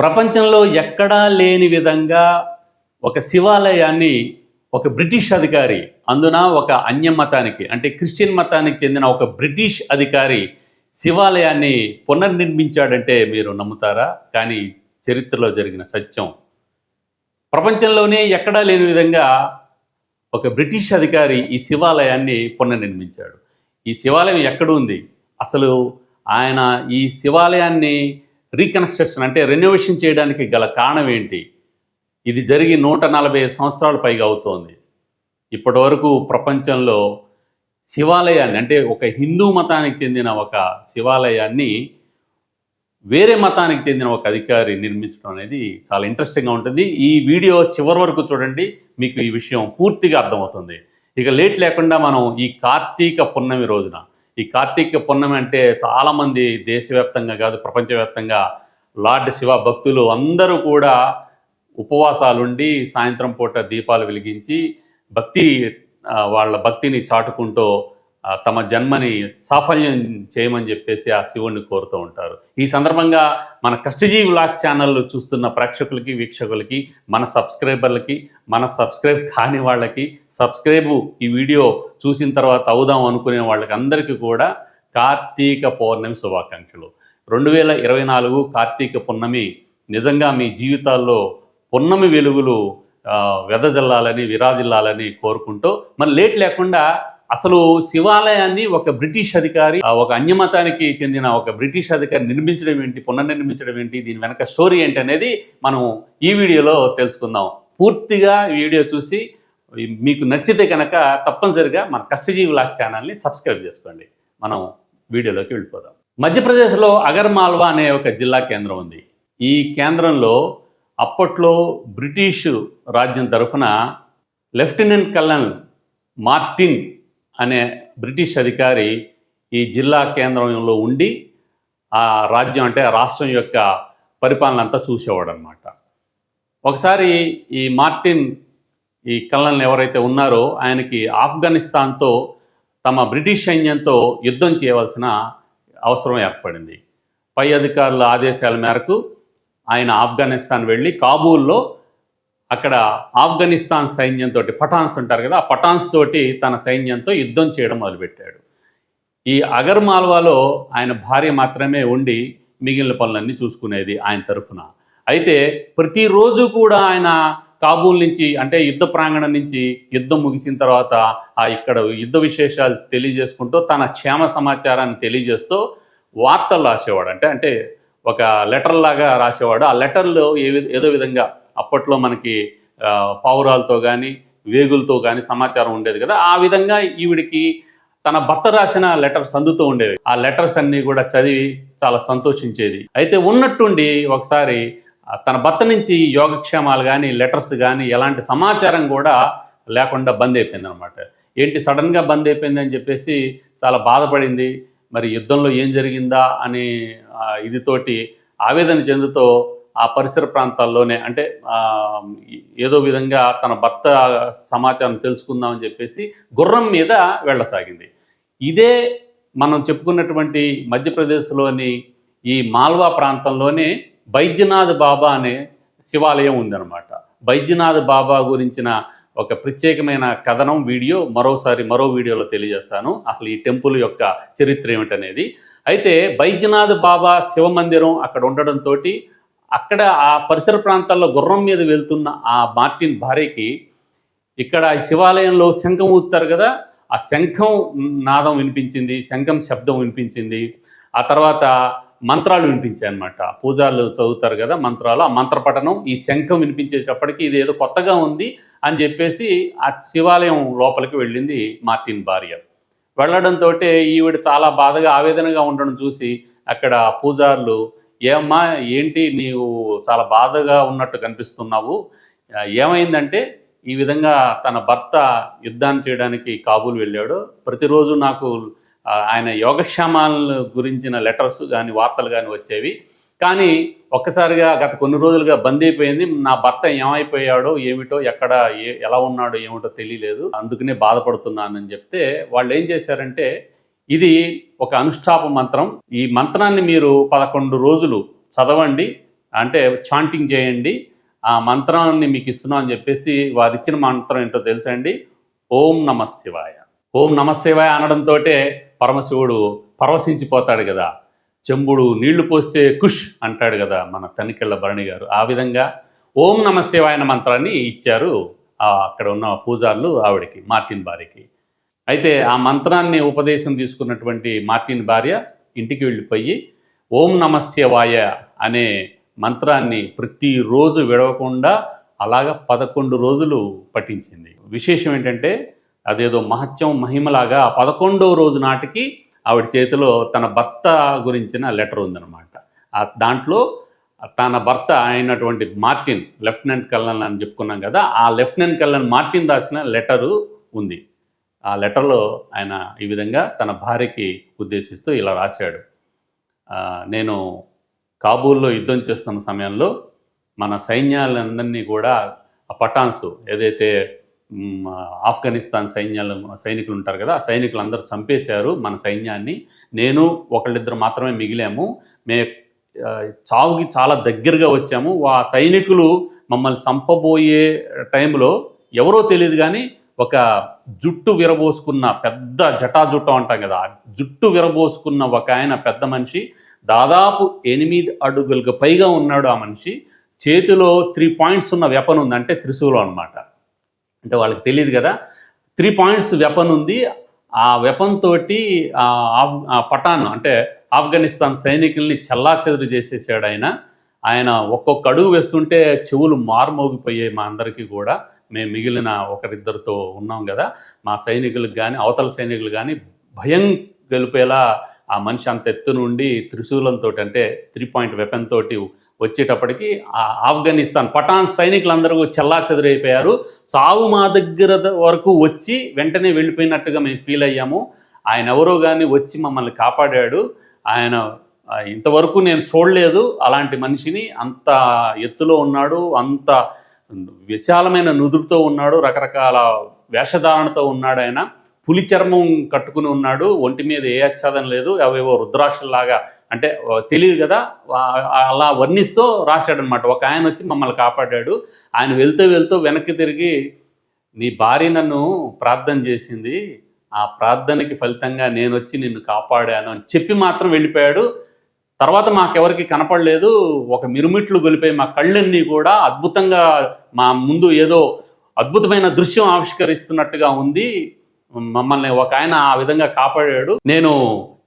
ప్రపంచంలో ఎక్కడా లేని విధంగా ఒక శివాలయాన్ని ఒక బ్రిటిష్ అధికారి అందున ఒక అన్య మతానికి అంటే క్రిస్టియన్ మతానికి చెందిన ఒక బ్రిటిష్ అధికారి శివాలయాన్ని పునర్నిర్మించాడంటే మీరు నమ్ముతారా? కానీ చరిత్రలో జరిగిన సత్యం. ప్రపంచంలోనే ఎక్కడా లేని విధంగా ఒక బ్రిటిష్ అధికారి ఈ శివాలయాన్ని పునర్నిర్మించాడు. ఈ శివాలయం ఎక్కడ ఉంది? అసలు ఆయన ఈ శివాలయాన్ని రీకన్స్ట్రక్షన్ అంటే రెనోవేషన్ చేయడానికి గల కారణం ఏంటి? ఇది జరిగి నూట నలభై సంవత్సరాల పైగా అవుతోంది. ఇప్పటివరకు ప్రపంచంలో శివాలయాన్ని అంటే ఒక హిందూ మతానికి చెందిన ఒక శివాలయాన్ని వేరే మతానికి చెందిన ఒక అధికారి నిర్మించడం అనేది చాలా ఇంట్రెస్టింగ్గా ఉంటుంది. ఈ వీడియో చివరి వరకు చూడండి మీకు ఈ విషయం పూర్తిగా అర్థమవుతుంది. ఇక లేట్ లేకుండా మనం ఈ కార్తీక పున్నమి రోజున ఈ కార్తీక పున్నమి అంటే చాలామంది దేశవ్యాప్తంగా కాదు ప్రపంచవ్యాప్తంగా లార్డ్ శివ భక్తులు అందరూ కూడా ఉపవాసాలుండి సాయంత్రం పూట దీపాలు వెలిగించి భక్తి వాళ్ళ భక్తిని చాటుకుంటూ తమ జన్మని సాఫల్యం చేయమని చెప్పేసి ఆ శివుణ్ణి కోరుతూ ఉంటారు. ఈ సందర్భంగా మన కష్టజీవి లాక్ ఛానల్ చూస్తున్న ప్రేక్షకులకి వీక్షకులకి మన సబ్స్క్రైబర్లకి మన సబ్స్క్రైబ్ కాని వాళ్ళకి సబ్స్క్రైబ్ ఈ వీడియో చూసిన తర్వాత అవుదాం అనుకునే వాళ్ళకి అందరికీ కూడా కార్తీక పౌర్ణమి శుభాకాంక్షలు. రెండు వేల ఇరవై నాలుగు కార్తీక పున్నమి నిజంగా మీ జీవితాల్లో పున్నమి వెలుగులు వెదజల్లాలని విరాజిల్లాలని కోరుకుంటూ మరి లేట్ లేకుండా అసలు శివాలయాన్ని ఒక బ్రిటిష్ అధికారి ఆ, ఒక అన్యమతానికి చెందిన ఒక బ్రిటిష్ అధికారి నిర్మించడం ఏంటి పునర్నిర్మించడం ఏంటి దీని వెనక స్టోరీ ఏంటి అనేది మనం ఈ వీడియోలో తెలుసుకుందాం. పూర్తిగా వీడియో చూసి మీకు నచ్చితే కనుక తప్పనిసరిగా మన కష్టజీవి లాక్ ఛానల్ని సబ్స్క్రైబ్ చేసుకోండి. మనం వీడియోలోకి వెళ్ళిపోదాం. మధ్యప్రదేశ్లో అగర్మాల్వా అనే ఒక జిల్లా కేంద్రం ఉంది. ఈ కేంద్రంలో అప్పట్లో బ్రిటిష్ రాజ్యం తరఫున లెఫ్టినెంట్ కల్నల్ మార్టిన్ అనే బ్రిటిష్ అధికారి ఈ జిల్లా కేంద్రంలో ఉండి ఆ రాజ్యం అంటే ఆ రాష్ట్రం యొక్క పరిపాలన అంతా చూసేవాడు అనమాట ఒకసారి ఈ మార్టిన్ ఈ కళ్ళని ఎవరైతే ఉన్నారో ఆయనకి ఆఫ్ఘనిస్తాన్తో తమ బ్రిటిష్ సైన్యంతో యుద్ధం చేయవలసిన అవసరం ఏర్పడింది. పై అధికారుల ఆదేశాల మేరకు ఆయన ఆఫ్ఘనిస్తాన్ వెళ్ళి కాబూల్లో అక్కడ ఆఫ్ఘనిస్తాన్ సైన్యంతో పఠాన్స్ ఉంటారు కదా ఆ పఠాన్స్ తోటి తన సైన్యంతో యుద్ధం చేయడం మొదలుపెట్టాడు. ఈ అగర్మాల్వాలో ఆయన భార్య మాత్రమే ఉండి మిగిలిన పనులన్నీ చూసుకునేది ఆయన తరఫున. అయితే ప్రతిరోజు కూడా ఆయన కాబూల్ నుంచి అంటే యుద్ధ ప్రాంగణం నుంచి యుద్ధం ముగిసిన తర్వాత ఆ ఇక్కడ యుద్ధ విశేషాలు తెలియజేసుకుంటూ తన క్షేమ సమాచారాన్ని తెలియజేస్తూ వార్తలు రాసేవాడు. అంటే అంటే ఒక లెటర్ లాగా రాసేవాడు. ఆ లెటర్లో ఏ ఏదో విధంగా అప్పట్లో మనకి ఆ, పావురాలతో కానీ వేగులతో కానీ సమాచారం ఉండేది కదా. ఆ విధంగా ఈవిడికి తన భర్త రాసిన లెటర్స్ అందుతూ ఉండేవి. ఆ లెటర్స్ అన్నీ కూడా చదివి చాలా సంతోషించేది. అయితే ఉన్నట్టుండి ఒకసారి తన భర్త నుంచి యోగక్షేమాలు కానీ లెటర్స్ కానీ ఎలాంటి సమాచారం కూడా లేకుండా బంద్ అయిపోయింది అనమాట ఏంటి సడన్గా బంద్ అయిపోయింది అని చెప్పేసి చాలా బాధపడింది. మరి యుద్ధంలో ఏం జరిగిందా అనే ఇదితోటి ఆవేదన చెందుతూ ఆ పరిసర ప్రాంతాల్లోనే అంటే ఏదో విధంగా తన భర్త సమాచారం తెలుసుకుందామని చెప్పేసి గుర్రం మీద వెళ్ళసాగింది. ఇదే మనం చెప్పుకున్నటువంటి మధ్యప్రదేశ్లోని ఈ మాల్వా ప్రాంతంలోనే బైద్యనాథ్ బాబా అనే శివాలయం ఉందన్నమాట. బైద్యనాథ్ బాబా గురించిన ఒక ప్రత్యేకమైన కథనం వీడియో మరోసారి మరో వీడియోలో తెలియజేస్తాను. అసలు ఈ టెంపుల్ యొక్క చరిత్ర ఏమిటనేది. అయితే బైద్యనాథ్ బాబా శివ మందిరం అక్కడ ఉండడంతో అక్కడ ఆ పరిసర ప్రాంతాల్లో గుర్రం మీద వెళ్తున్న ఆ మార్టిన్ భార్యకి ఇక్కడ శివాలయంలో శంఖం ఊతారు కదా ఆ శంఖం నాదం వినిపించింది శంఖం శబ్దం వినిపించింది. ఆ తర్వాత మంత్రాలు వినిపించాయి అనమాట పూజారులు చదువుతారు కదా మంత్రాలు ఆ మంత్రపఠనం ఈ శంఖం వినిపించేటప్పటికి ఇది ఏదో కొత్తగా ఉంది అని చెప్పేసి ఆ శివాలయం లోపలికి వెళ్ళింది మార్టిన్ భార్య. వెళ్ళడంతో ఈవిడ చాలా బాధగా ఆవేదనగా ఉండడం చూసి అక్కడ పూజారులు ఏమ్మా ఏంటి నీవు చాలా బాధగా ఉన్నట్టు కనిపిస్తున్నావు? ఏమైందంటే ఈ విధంగా తన భర్త యుద్ధాన్ని చేయడానికి కాబూల్ వెళ్ళాడు. ప్రతిరోజు నాకు ఆయన యోగక్షేమాల గురించిన లెటర్స్ కానీ వార్తలు కానీ వచ్చేవి. కానీ ఒక్కసారిగా గత కొన్ని రోజులుగా బంద్ అయిపోయింది. నా భర్త ఏమైపోయాడో ఏమిటో ఎక్కడ ఏ ఎలా ఉన్నాడో ఏమిటో తెలియలేదు. అందుకనే బాధపడుతున్నానని చెప్తే వాళ్ళు ఏం చేశారంటే ఇది ఒక అనుష్ఠాప మంత్రం. ఈ మంత్రాన్ని మీరు పదకొండు రోజులు చదవండి అంటే చాంటింగ్ చేయండి. ఆ మంత్రాన్ని మీకు ఇస్తున్నాం అని చెప్పేసి వారు ఇచ్చిన మంత్రం ఏంటో తెలుసండి? ఓం నమ శివాయ. ఓం నమ శివాయ అనడంతో పరమశివుడు పరవశించిపోతాడు కదా. చెంబుడు నీళ్ళు పోస్తే కుష్ అంటాడు కదా మన తనికెళ్ళ భరణి గారు. ఆ విధంగా ఓం నమ శివాయన మంత్రాన్ని ఇచ్చారు అక్కడ ఉన్న పూజారులు ఆవిడకి మార్టిన్ బారికి. అయితే ఆ మంత్రాన్ని ఉపదేశం తీసుకున్నటువంటి మార్టిన్ భార్య ఇంటికి వెళ్ళిపోయి ఓం నమస్యవాయ అనే మంత్రాన్ని ప్రతిరోజు విడవకుండా అలాగ పదకొండు రోజులు పఠించింది. విశేషం ఏంటంటే అదేదో మహత్యం మహిమలాగా పదకొండవ రోజు నాటికి ఆవిడ చేతిలో తన భర్త గురించిన లెటర్ ఉందన్నమాట. ఆ దాంట్లో తన భర్త అయినటువంటి మార్టిన్ లెఫ్టినెంట్ కల్లన్ అని చెప్పుకున్నాం కదా ఆ లెఫ్టినెంట్ కల్లన్ మార్టిన్ రాసిన లెటరు ఉంది. ఆ లెటర్లో ఆయన ఈ విధంగా తన భార్యకి ఉద్దేశిస్తూ ఇలా రాశాడు. నేను కాబూల్లో యుద్ధం చేస్తున్న సమయంలో మన సైన్యాలందరినీ కూడా ఆ పఠాన్స్ ఏదైతే ఆఫ్ఘనిస్తాన్ సైన్యాలు సైనికులు ఉంటారు కదా ఆ సైనికులు అందరూ చంపేశారు మన సైన్యాన్ని. నేను ఒకళ్ళిద్దరు మాత్రమే మిగిలాము. మే చావుకి చాలా దగ్గరగా వచ్చాము. ఆ సైనికులు మమ్మల్ని చంపబోయే టైంలో ఎవరో తెలియదు కానీ ఒక జుట్టు విరబోసుకున్న పెద్ద జటాజుట్టం అంటాం కదా జుట్టు విరబోసుకున్న ఒక ఆయన పెద్ద మనిషి దాదాపు ఎనిమిది అడుగులకు పైగా ఉన్నాడు ఆ మనిషి. చేతిలో త్రీ పాయింట్స్ ఉన్న వెపన్ ఉంది అంటే త్రిశూలం అనమాట అంటే వాళ్ళకి తెలియదు కదా త్రీ పాయింట్స్ వెపన్ ఉంది. ఆ వెపన్ తోటి ఆఫ్ పఠాన్ అంటే ఆఫ్ఘనిస్తాన్ సైనికుల్ని చెల్లా చేసేసాడు ఆయన. ఆయన ఒక్కొక్క అడుగు వేస్తుంటే చెవులు మారుమోగిపోయాయి మా అందరికీ కూడా. మేము మిగిలిన ఒకరిద్దరితో ఉన్నాం కదా. మా సైనికులకు కానీ అవతల సైనికులు కానీ భయం గెలిపేలా ఆ మనిషి అంత ఎత్తు నుండి త్రిశూలంతో అంటే త్రీ పాయింట్ వెపన్ తోటి వచ్చేటప్పటికి ఆ ఆఫ్ఘనిస్తాన్ పఠాన్ సైనికులందరూ చెల్లా చెదిరైపోయారు. చావు మా దగ్గర వరకు వచ్చి వెంటనే వెళ్ళిపోయినట్టుగా మేము ఫీల్ అయ్యాము. ఆయన ఎవరో కానీ వచ్చి మమ్మల్ని కాపాడాడు. ఆయన ఇంతవరకు నేను చూడలేదు అలాంటి మనిషిని. అంత ఎత్తులో ఉన్నాడు అంత విశాలమైన నుదురుతో ఉన్నాడు రకరకాల వేషధారణతో ఉన్నాడు ఆయన. పులి చర్మం కట్టుకుని ఉన్నాడు ఒంటి మీద ఏ ఆచ్ఛాదం లేదు అవేవో రుద్రాక్షల్లాగా అంటే తెలియదు కదా అలా వర్ణిస్తూ రాశాడనమాట ఒక ఆయన వచ్చి మమ్మల్ని కాపాడాడు. ఆయన వెళ్తూ వెళ్తూ వెనక్కి తిరిగి నీ భార్య నన్ను ప్రార్థన చేసింది. ఆ ప్రార్థనకి ఫలితంగా నేను వచ్చి నిన్ను కాపాడాను అని చెప్పి మాత్రం వెళ్ళిపోయాడు. తర్వాత మాకెవరికి కనపడలేదు ఒక మిరుమిట్లు గొలిపోయి మా కళ్ళన్నీ కూడా అద్భుతంగా మా ముందు ఏదో అద్భుతమైన దృశ్యం ఆవిష్కరిస్తున్నట్టుగా ఉంది. మమ్మల్ని ఒక ఆయన ఆ విధంగా కాపాడాడు. నేను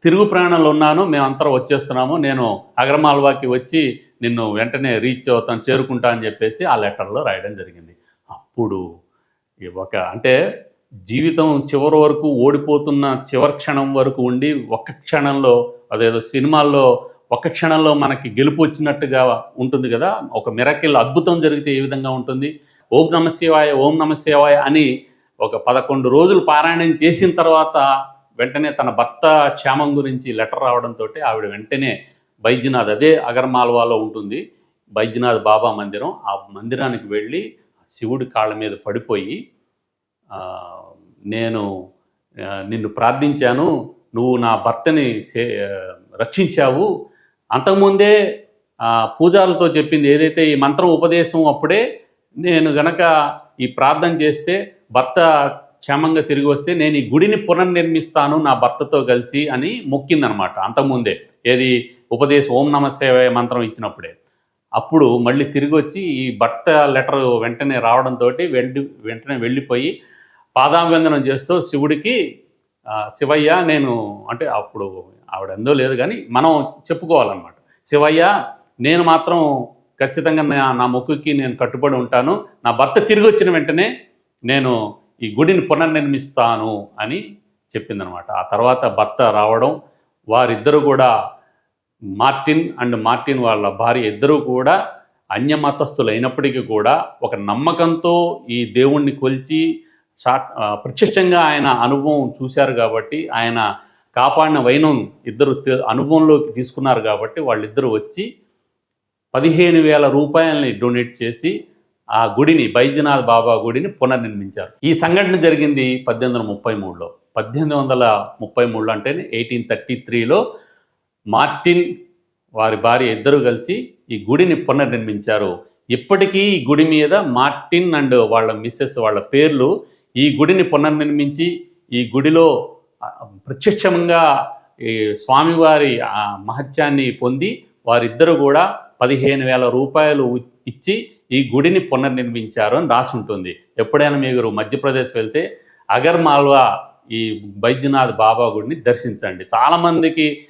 తిరుగు ప్రయాణంలో ఉన్నాను మేమంతరం వచ్చేస్తున్నాము. నేను అగ్రమాల్వాకి వచ్చి నిన్ను వెంటనే రీచ్ అవుతాను చేరుకుంటా అని చెప్పేసి ఆ లెటర్లో రాయడం జరిగింది. అప్పుడు ఒక అంటే జీవితం చివరి వరకు ఓడిపోతున్న చివరి క్షణం వరకు ఉండి ఒక్క క్షణంలో అదేదో సినిమాల్లో ఒక్క క్షణంలో మనకి గెలుపు వచ్చినట్టుగా ఉంటుంది కదా. ఒక మిరకిల్ అద్భుతం జరిగితే ఏ విధంగా ఉంటుంది? ఓం నమశివాయ ఓం నమశివాయ అని ఒక పదకొండు రోజులు పారాయణం చేసిన తర్వాత వెంటనే తన భర్త క్షేమం గురించి లెటర్ రావడంతో ఆవిడ వెంటనే బైద్యనాథ్ అదే అగర్మాల్వాలో ఉంటుంది. బైద్యనాథ్ బాబా మందిరం ఆ మందిరానికి వెళ్ళి శివుడి కాళ్ళ మీద పడిపోయి నేను నిన్ను ప్రార్థించాను. నువ్వు నా భర్తని సే- రక్షించావు. అంతకుముందే పూజారులతో చెప్పింది ఏదైతే ఈ మంత్రం ఉపదేశం అప్పుడే నేను గనక ఈ ప్రార్థన చేస్తే భర్త క్షేమంగా తిరిగి వస్తే నేను ఈ గుడిని పునర్నిర్మిస్తాను నా భర్తతో కలిసి అని మొక్కిందనమాట అంతకుముందే. ఏది? ఉపదేశం ఓం నమ శివాయ మంత్రం ఇచ్చినప్పుడే. అప్పుడు మళ్ళీ తిరిగి వచ్చి ఈ భర్త లెటర్ వెంటనే రావడంతో వెళ్ళి వెంటనే వెళ్ళిపోయి పాదాభివందనం చేస్తూ శివుడికి శివయ్య నేను అంటే అప్పుడు ఆవిడందో లేదు కానీ మనం చెప్పుకోవాలన్నమాట. శివయ్య నేను మాత్రం ఖచ్చితంగా నా నా మొక్కుకి నేను కట్టుబడి ఉంటాను. నా భర్త తిరిగి వచ్చిన వెంటనే నేను ఈ గుడిని పునర్నిర్మిస్తాను అని చెప్పిందనమాట ఆ తర్వాత భర్త రావడం వారిద్దరూ కూడా మార్టిన్ అండ్ మార్టిన్ వాళ్ళ భార్య ఇద్దరూ కూడా అన్యమతస్థులు అయినప్పటికీ కూడా ఒక నమ్మకంతో ఈ దేవుణ్ణి కొలిచి సా ప్రత్యక్షంగా ఆయన అనుభవం చూశారు కాబట్టి ఆయన కాపాడిన వైనం ఇద్దరు అనుభవంలోకి తీసుకున్నారు కాబట్టి వాళ్ళిద్దరూ వచ్చి పదిహేను వేల రూపాయలని డొనేట్ చేసి ఆ గుడిని బైద్యనాథ్ బాబా గుడిని పునర్నిర్మించారు. ఈ సంఘటన జరిగింది పద్దెనిమిది వందల ముప్పై మూడులో. పద్దెనిమిది వందల ముప్పై మూడులో అంటే ఎయిటీన్ థర్టీ త్రీలో మార్టిన్ వారి భార్య ఇద్దరు కలిసి ఈ గుడిని పునర్నిర్మించారు. ఇప్పటికీ ఈ గుడి మీద మార్టిన్ అండ్ వాళ్ళ మిస్సెస్ వాళ్ళ పేర్లు ఈ గుడిని పునర్నిర్మించి ఈ గుడిలో ప్రత్యక్షంగా ఈ స్వామివారి మహత్యాన్ని పొంది వారిద్దరూ కూడా పదిహేను వేల రూపాయలు ఇచ్చి ఈ గుడిని పునర్నిర్మించారు అని రాసి ఉంటుంది ఎప్పుడైనా మీరు మధ్యప్రదేశ్ వెళ్తే అగర్ మాల్వా ఈ బైద్యనాథ్ బాబా గుడిని దర్శించండి. చాలామందికి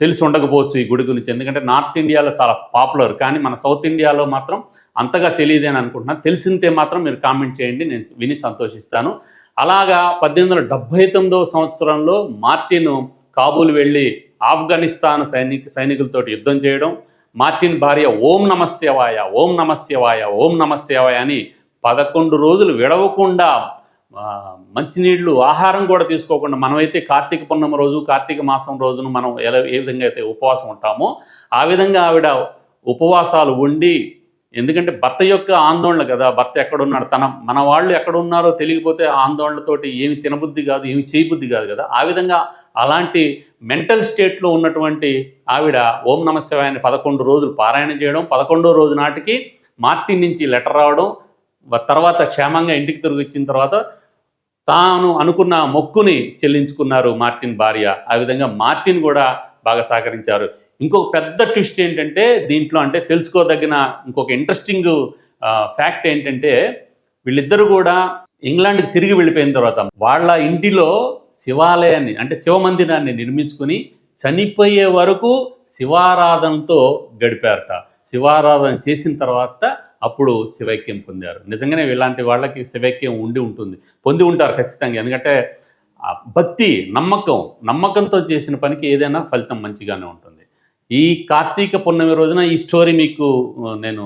తెలిసి ఉండకపోవచ్చు ఈ గుడి గురించి. ఎందుకంటే నార్త్ ఇండియాలో చాలా పాపులర్. కానీ మన సౌత్ ఇండియాలో మాత్రం అంతగా తెలియదని అనుకుంటున్నాను తెలిసింటే మాత్రం మీరు కామెంట్ చేయండి. నేను విని సంతోషిస్తాను. అలాగా పద్దెనిమిది వందల డెబ్భై తొమ్మిదవ సంవత్సరంలో మార్టిన్ కాబూల్ వెళ్ళి ఆఫ్ఘనిస్తాన్ సైనిక సైనికులతోటి యుద్ధం చేయడం. మార్టిన్ భార్య ఓం నమస్యవాయ ఓం నమస్యవాయ ఓం నమస్యవాయ అని పదకొండు రోజులు విడవకుండా మంచినీళ్ళు ఆహారం కూడా తీసుకోకుండా మనమైతే కార్తీక పున్నమ రోజు కార్తీక మాసం రోజున మనం ఎలా ఏ విధంగా అయితే ఉపవాసం ఉంటామో ఆ విధంగా ఆవిడ ఉపవాసాలు ఉండి ఎందుకంటే భర్త యొక్క ఆందోళన కదా భర్త ఎక్కడున్నాడు తన మన వాళ్ళు ఎక్కడున్నారో తెలియకపోతే ఆందోళనతోటి ఏమి తినబుద్ధి కాదు ఏమి చేయబుద్ధి కాదు కదా. ఆ విధంగా అలాంటి మెంటల్ స్టేట్లో ఉన్నటువంటి ఆవిడ ఓం నమశివాయని పదకొండు రోజులు పారాయణ చేయడం పదకొండో రోజు నాటికి మార్టిన్ నుంచి లెటర్ రావడం తర్వాత క్షేమంగా ఇంటికి తిరిగి వచ్చిన తర్వాత తాను అనుకున్న మొక్కుని చెల్లించుకున్నారు మార్టిన్ భార్య. ఆ విధంగా మార్టిన్ కూడా బాగా సహకరించారు. ఇంకొక పెద్ద ట్విస్ట్ ఏంటంటే దీంట్లో అంటే తెలుసుకోదగిన ఇంకొక ఇంట్రెస్టింగ్ ఫ్యాక్ట్ ఏంటంటే వీళ్ళిద్దరూ కూడా ఇంగ్లాండ్కి తిరిగి వెళ్ళిపోయిన తర్వాత వాళ్ళ ఇంటిలో శివాలయాన్ని అంటే శివ మందిరాన్ని నిర్మించుకుని చనిపోయే వరకు శివారాధనతో గడిపారట. శివారాధన చేసిన తర్వాత అప్పుడు శివైక్యం పొందారు. నిజంగానే ఇలాంటి వాళ్ళకి శివైక్యం ఉండి ఉంటుంది పొంది ఉంటారు ఖచ్చితంగా. ఎందుకంటే భక్తి నమ్మకం నమ్మకంతో చేసిన పనికి ఏదైనా ఫలితం మంచిగానే ఉంటుంది. ఈ కార్తీక పున్నమి రోజున ఈ స్టోరీ మీకు నేను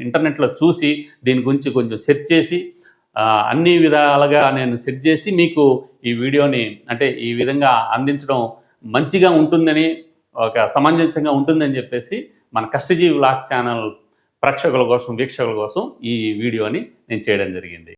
ఇంటర్నెట్లో చూసి దీని గురించి కొంచెం సెర్చ్ చేసి అన్ని విధాలుగా నేను సెట్ చేసి మీకు ఈ వీడియోని అంటే ఈ విధంగా అందించడం మంచిగా ఉంటుందని ఒక సమంజసంగా ఉంటుందని చెప్పేసి మన కష్టజీవి లాక్ ఛానల్ ప్రేక్షకుల కోసం వీక్షకుల కోసం ఈ వీడియోని నేను చేయడం జరిగింది.